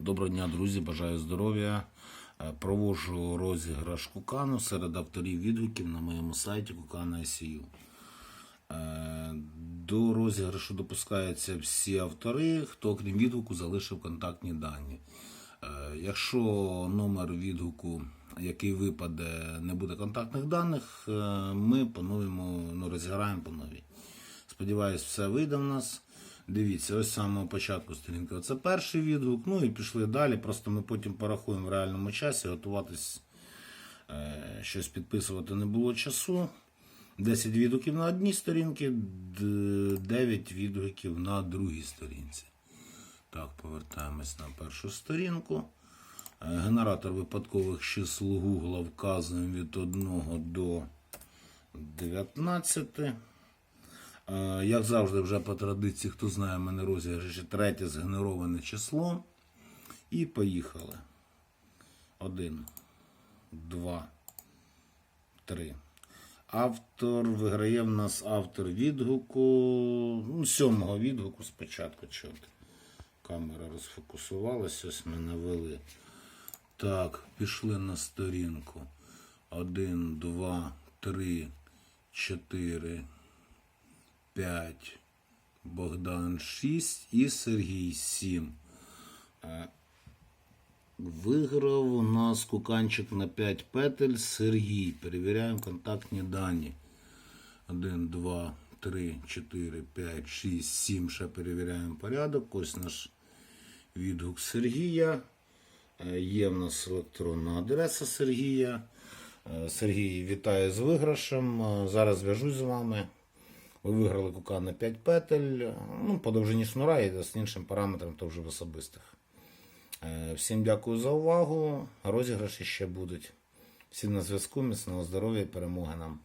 Доброго дня, друзі, бажаю здоров'я. Е, Проводжу розіграш Кукану серед авторів відгуків на моєму сайті Кукана.SU. Е, До розіграшу допускаються всі автори, хто крім відгуку залишив контактні дані. Е, Якщо номер відгуку, який випаде, не буде контактних даних, ми поновимо, ну, розіграємо по новій. Сподіваюсь, все вийде в нас. Дивіться, ось з самого початку сторінки. Це перший відгук. Ну і пішли далі. Просто ми потім порахуємо в реальному часі. Готуватись, е, щось підписувати не було часу. 10 відгуків на одній сторінці, 9 відгуків на другій сторінці. Так, повертаємось на першу сторінку. Е, Генератор випадкових чисел Google вказуємо від 1 до 19. Е, Як завжди, вже по традиції, хто знає мене розіграші, третє згенероване число. І поїхали. Один, два, три. Автор виграє в нас автор відгуку. Ну, сьомого відгуку спочатку. Чорт. Камера розфокусувалася, ось ми навели. Так, пішли на сторінку. Один, два, три, чотири. 5, Богдан 6 і Сергій 7. Е, Виграв у нас куканчик на 5 петель Сергій. Перевіряємо контактні дані. 1, 2, 3, 4, 5, 6, 7. Ще перевіряємо порядок. Ось наш відгук Сергія. Е, Є в нас електронна адреса Сергія. Е, Сергій вітаю з виграшем. Зараз зв'яжусь з вами. Ви виграли кука на 5 петель. Ну, по довжині шнура і з іншим параметром, то вже в особистих. Е, Всім дякую за увагу. Розіграші ще будуть. Всім на зв'язку, міцного здоров'я і перемоги нам.